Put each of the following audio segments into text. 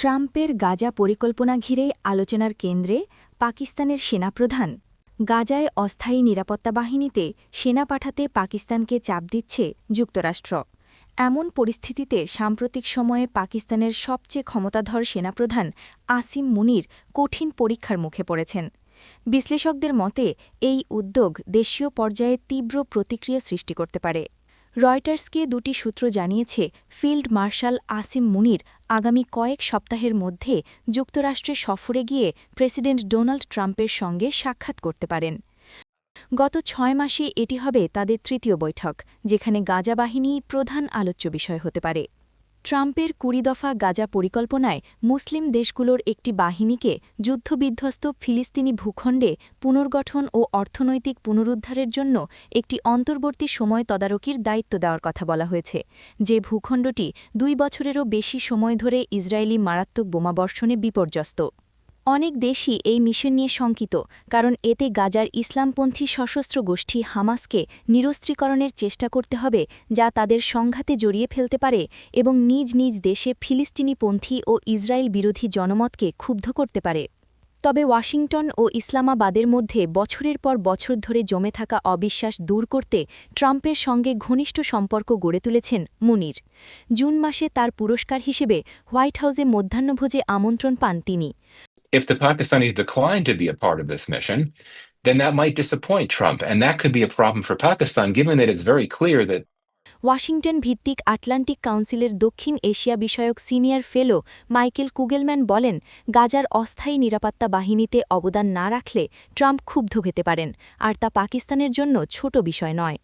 ট্রাম্পের গাজা পরিকল্পনা ঘিরেই আলোচনার কেন্দ্রে পাকিস্তানের সেনাপ্রধান গাজায় অস্থায়ী নিরাপত্তা বাহিনীতে সেনা পাঠাতে পাকিস্তানকে চাপ দিচ্ছে যুক্তরাষ্ট্র। এমন পরিস্থিতিতে সাম্প্রতিক সময়ে পাকিস্তানের সবচেয়ে ক্ষমতাধর সেনাপ্রধান আসিম মুনির কঠিন পরীক্ষার মুখে পড়েছেন। বিশ্লেষকদের মতে, এই উদ্যোগ দেশীয় পর্যায়ে তীব্র প্রতিক্রিয়া সৃষ্টি করতে পারে। রয়টার্সকে দুটি সূত্র জানিয়েছে, ফিল্ড মার্শাল আসিম মুনির আগামী কয়েক সপ্তাহের মধ্যে যুক্তরাষ্ট্রে সফরে গিয়ে প্রেসিডেন্ট ডোনাল্ড ট্রাম্পের সঙ্গে সাক্ষাৎ করতে পারেন। গত ছয় মাসে এটি হবে তাদের তৃতীয় বৈঠক, যেখানে গাজা বাহিনী প্রধান আলোচ্য বিষয় হতে পারে। ট্রাম্পের কুড়ি দফা গাজা পরিকল্পনায় মুসলিম দেশগুলোর একটি বাহিনীকে যুদ্ধবিধ্বস্ত ফিলিস্তিনি ভূখণ্ডে পুনর্গঠন ও অর্থনৈতিক পুনরুদ্ধারের জন্য একটি অন্তর্বর্তী সময় তদারকির দায়িত্ব দেওয়ার কথা বলা হয়েছে। যে ভূখণ্ডটি দুই বছরেরও বেশি সময় ধরে ইসরায়েলি মারাত্মক বোমাবর্ষণে বিপর্যস্ত। অনেক দেশই এই মিশন নিয়ে শঙ্কিত, কারণ এতে গাজার ইসলামপন্থী সশস্ত্র গোষ্ঠী হামাসকে নিরস্ত্রীকরণের চেষ্টা করতে হবে, যা তাদের সংঘাতে জড়িয়ে ফেলতে পারে এবং নিজ নিজ দেশে ফিলিস্তিনিপন্থী ও ইসরায়েল বিরোধী জনমতকে ক্ষুব্ধ করতে পারে। তবে ওয়াশিংটন ও ইসলামাবাদের মধ্যে বছরের পর বছর ধরে জমে থাকা অবিশ্বাস দূর করতে ট্রাম্পের সঙ্গে ঘনিষ্ঠ সম্পর্ক গড়ে তুলেছেন মুনির। জুন মাসে তার পুরস্কার হিসেবে হোয়াইট হাউসে মধ্যাহ্নভোজে আমন্ত্রণ পান তিনি। If the Pakistanis decline to be a part of this mission, then that might disappoint Trump. And that could be a problem for Pakistan, given that it's very clear that Washington ভিত্তিক Atlantic কাউন্সিলের দক্ষিণ Asia বিষয়ক senior fellow Michael Kugelman বলেন গাজার অস্থায়ী নিরাপত্তা বাহিনীতে অবদান না রাখলে ট্রাম্প ক্ষুব্ধ হতে পারেন আর তা পাকিস্তানের জন্য ছোট বিষয় নয়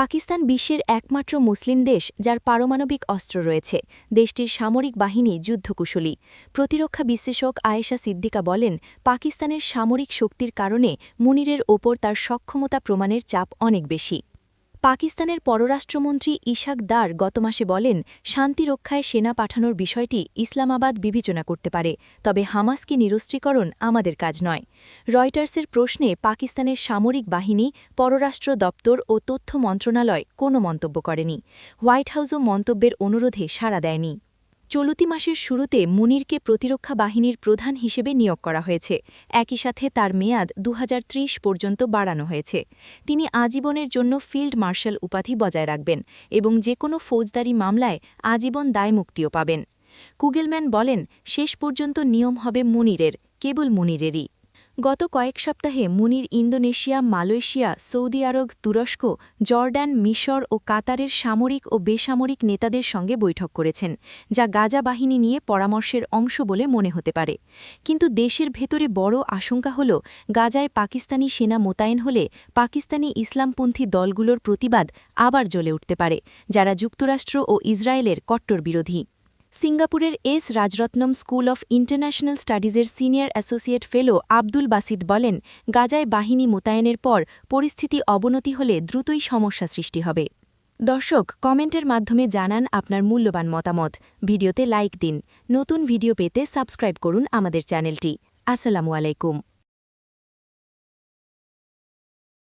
পাকিস্তান বিশ্বের একমাত্র মুসলিম দেশ যার পারমাণবিক অস্ত্র রয়েছে। দেশটির সামরিক বাহিনী যুদ্ধকুশলী। প্রতিরক্ষা বিশ্লেষক আয়েশা সিদ্দিকা বলেন, পাকিস্তানের সামরিক শক্তির কারণে মুনিরের ওপর তার সক্ষমতা প্রমাণের চাপ অনেক বেশি। পাকিস্তানের পররাষ্ট্রমন্ত্রী ইশাক দার গত মাসে বলেন, শান্তি রক্ষায় সেনা পাঠানোর বিষয়টি ইসলামাবাদ বিবেচনা করতে পারে, তবে হামাসকে নিরস্ত্রীকরণ আমাদের কাজ নয়। রয়টার্সের প্রশ্নে পাকিস্তানের সামরিক বাহিনী, পররাষ্ট্র দপ্তর ও তথ্য মন্ত্রণালয় কোনো মন্তব্য করেনি। হোয়াইট হাউসও মন্তব্যের অনুরোধে সাড়া দেয়নি। চলতি মাসের শুরুতে মুনিরকে প্রতিরক্ষা বাহিনীর প্রধান হিসেবে নিয়োগ করা হয়েছে। একই সাথে তার মেয়াদ দু হাজার ত্রিশ পর্যন্ত বাড়ানো হয়েছে। তিনি আজীবনের জন্য ফিল্ড মার্শাল উপাধি বজায় রাখবেন এবং যে কোনো ফৌজদারি মামলায় আজীবন দায়মুক্তিও পাবেন। কুগেলম্যান বলেন, শেষ পর্যন্ত নিয়ম হবে মুনিরের, কেবল মুনিরেরই। গত কয়েক সপ্তাহে মুনির ইন্দোনেশিয়া, মালয়েশিয়া, সৌদি আরব, তুরস্ক, জর্ডান, মিশর ও কাতারের সামরিক ও বেসামরিক নেতাদের সঙ্গে বৈঠক করেছেন, যা গাজা বাহিনী নিয়ে পরামর্শের অংশ বলে মনে হতে পারে। কিন্তু দেশের ভেতরে বড় আশঙ্কা হল, গাজায় পাকিস্তানি সেনা মোতায়েন হলে পাকিস্তানি ইসলামপন্থী দলগুলোর প্রতিবাদ আবার জ্বলে উঠতে পারে, যারা যুক্তরাষ্ট্র ও ইসরায়েলের কট্টর বিরোধী সিঙ্গাপুরের S Rajaratnam school of international স্টাডিজের senior associate fellow Abdul Basit বলেন, গাজায় বাহিনী মোতায়েনের পর পরিস্থিতি অবনতি হলে দ্রুতই সমস্যা সৃষ্টি হবে। দর্শক, কমেন্টের মাধ্যমে জানান আপনার মূল্যবান মতামত। ভিডিওতে লাইক দিন। নতুন ভিডিও পেতে সাবস্ক্রাইব করুন আমাদের চ্যানেলটি। আসসালামু আলাইকুম।